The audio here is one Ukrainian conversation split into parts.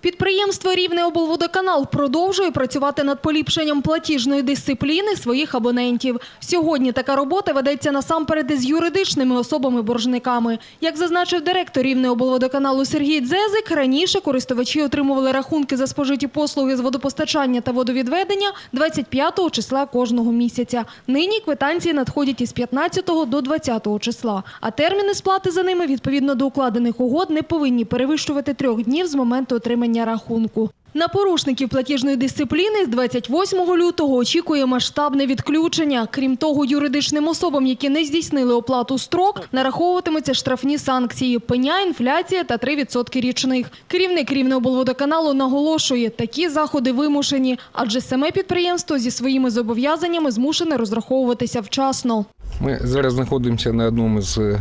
Підприємство Рівне облводоканал продовжує працювати над поліпшенням платіжної дисципліни своїх абонентів. Сьогодні така робота ведеться насамперед із юридичними особами-боржниками. Як зазначив директор Рівне облводоканалу Сергій Дзезик, раніше користувачі отримували рахунки за спожиті послуги з водопостачання та водовідведення 25 числа кожного місяця. Нині квитанції надходять із 15 до 20 числа, а терміни сплати за ними відповідно до укладених угод не повинні перевищувати трьох днів з моменту отримання рахунку. На порушників платіжної дисципліни з 28 лютого очікує масштабне відключення. Крім того, юридичним особам, які не здійснили оплату строк, нараховуватимуться штрафні санкції, пеня, інфляція та 3% річних. Керівник Рівнеоблводоканалу наголошує, такі заходи вимушені, адже саме підприємство зі своїми зобов'язаннями змушене розраховуватися вчасно. Ми зараз знаходимося на одному з е,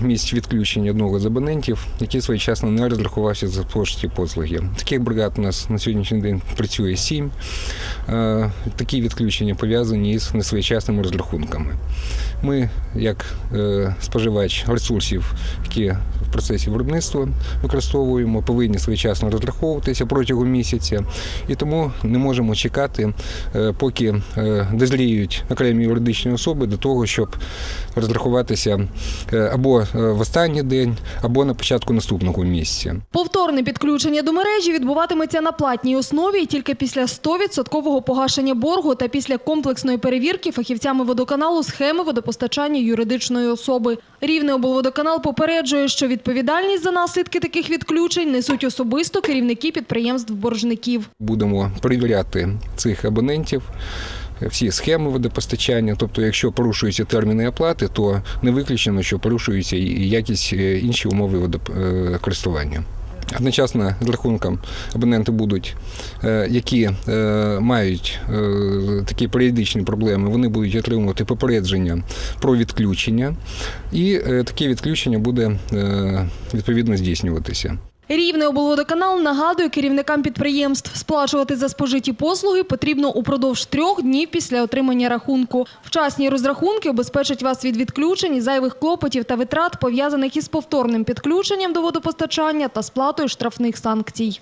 місць відключення одного з абонентів, який своєчасно не розрахувався за площі послуги. Таких бригад у нас на сьогоднішній день працює сім. Е, Такі відключення пов'язані із несвоєчасними розрахунками. Ми, як е, споживач ресурсів, які процесі виробництва використовуємо, повинні своєчасно розраховуватися протягом місяця, і тому не можемо чекати, е, поки е, дозріють окремі юридичні особи до того, щоб розрахуватися е, або в останній день, або на початку наступного місяця. Повторне підключення до мережі відбуватиметься на платній основі і тільки після 100% погашення боргу та після комплексної перевірки фахівцями водоканалу схеми водопостачання юридичної особи. Рівне облводоканал попереджує, що відповідальність за наслідки таких відключень несуть особисто керівники підприємств-боржників. Будемо перевіряти цих абонентів. Всі схеми водопостачання, тобто, якщо порушуються терміни оплати, то не виключено, що порушуються і якісь е, інші умови водокористування. Одночасно з рахунком абоненти будуть, е, які е, мають е, такі періодичні проблеми, вони будуть отримувати попередження про відключення, і таке відключення буде відповідно здійснюватися. Рівне облводоканал нагадує керівникам підприємств, сплачувати за спожиті послуги потрібно упродовж трьох днів після отримання рахунку. Вчасні розрахунки обезпечать вас від відключень зайвих клопотів та витрат, пов'язаних із повторним підключенням до водопостачання та сплатою штрафних санкцій.